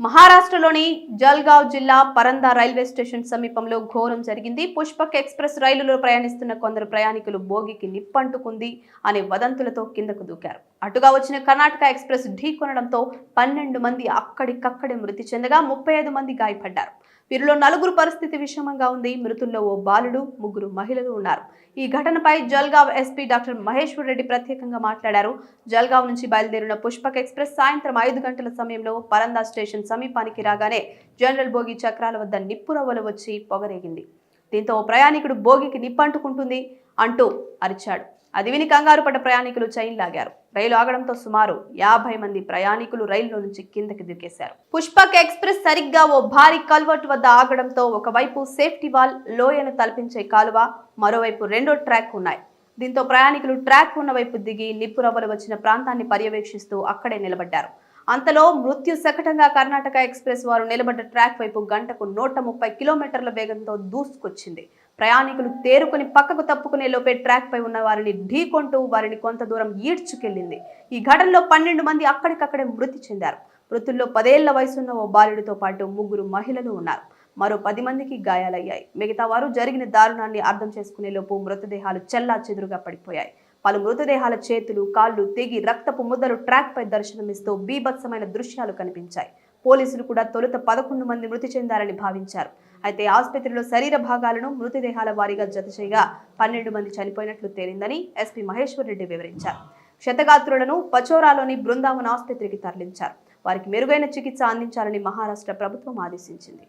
మహారాష్ట్రలోని జల్గావ్ జిల్లా Paranda railway station సమీపంలో ఘోరం జరిగింది. పుష్పక్ ఎక్స్ప్రెస్ రైలులో ప్రయాణిస్తున్న కొందరు ప్రయాణికులు బోగికి నిప్పంటుకుంది అనే వదంతులతో కిందకు దూకారు. అటుగా వచ్చిన కర్ణాటక ఎక్స్ప్రెస్ ఢీకొనడంతో పన్నెండు మంది అక్కడికక్కడే మృతి చెందగా ముప్పై ఐదు మంది గాయపడ్డారు. వీరిలో నలుగురు పరిస్థితి విషమంగా ఉంది. మృతుల్లో ఓ బాలుడు ముగ్గురు మహిళలు ఉన్నారు. ఈ ఘటనపై జల్గావ్ ఎస్పీ డాక్టర్ మహేశ్వర్ రెడ్డి ప్రత్యేకంగా మాట్లాడారు. జల్గావ్ నుంచి బయలుదేరిన పుష్పక్ ఎక్స్ప్రెస్ సాయంత్రం ఐదు గంటల సమయంలో పరందా స్టేషన్ సమీపానికి రాగానే జనరల్ భోగి చక్రాల వద్ద నిప్పురవ్వలు వచ్చి పొగరేగింది. దీంతో ప్రయాణికుడు భోగికి నిప్పంటుకుంటుంది అంటూ అరిచాడు. అది విని కంగారు పడ్డ ప్రయాణికులు చైన్ లాగారు. రైలు ఆగడంతో సుమారు యాభై మంది ప్రయాణికులు రైల్లో నుంచి కిందకి దిగేశారు. పుష్పక్ ఎక్స్ప్రెస్ సరిగ్గా ఓ భారీ కల్వర్ట్ వద్ద ఆగడంతో ఒకవైపు సేఫ్టీ వాల్ లోయను తలపించే కాలువ మరోవైపు రెండో ట్రాక్ ఉన్నాయి. దీంతో ప్రయాణికులు ట్రాక్ ఉన్న వైపు దిగి నిప్పురవ్వలు వచ్చిన ప్రాంతాన్ని పర్యవేక్షిస్తూ అక్కడే నిలబడ్డారు. అంతలో మృత్యు శకటంగా కర్ణాటక ఎక్స్ప్రెస్ వారు నిలబడ్డ ట్రాక్ వైపు గంటకు నూట ముప్పై కిలోమీటర్ల వేగంతో దూసుకొచ్చింది. ప్రయాణికులు తేరుకొని పక్కకు తప్పుకునే లోపే ట్రాక్ పై ఉన్న వారిని ఢీకొంటూ వారిని కొంత దూరం ఈడ్చుకెళ్ళింది ఈ ఘటనలో పన్నెండు మంది అక్కడికక్కడే మృతి చెందారు. మృతుల్లో పదేళ్ళ వయసున్న ఓ బాలుడితో పాటు ముగ్గురు మహిళలు ఉన్నారు. మరో పది మందికి గాయాలయ్యాయి. మిగతా వారు జరిగిన దారుణాన్ని అర్థం చేసుకునే లోపు మృతదేహాలు చెల్లా చెదురుగా పడిపోయాయి. పలు మృతదేహాల చేతులు కాళ్ళు తెగి రక్తపు ముద్దలు ట్రాక్ పై దర్శనమిస్తూ బీభత్సమైన దృశ్యాలు కనిపించాయి. పోలీసులు కూడా తొలుత పదకొండు మంది మృతి చెందారని భావించారు. అయితే ఆసుపత్రిలో శరీర భాగాలను మృతదేహాల వారీగా జత చేయగా పన్నెండు మంది చనిపోయినట్లు తేలిందని ఎస్పీ మహేశ్వర్ రెడ్డి వివరించారు. క్షతగాత్రులను పచోరాలోని బృందావన్ ఆసుపత్రికి తరలించారు. వారికి మెరుగైన చికిత్స అందించాలని మహారాష్ట్ర ప్రభుత్వం ఆదేశించింది.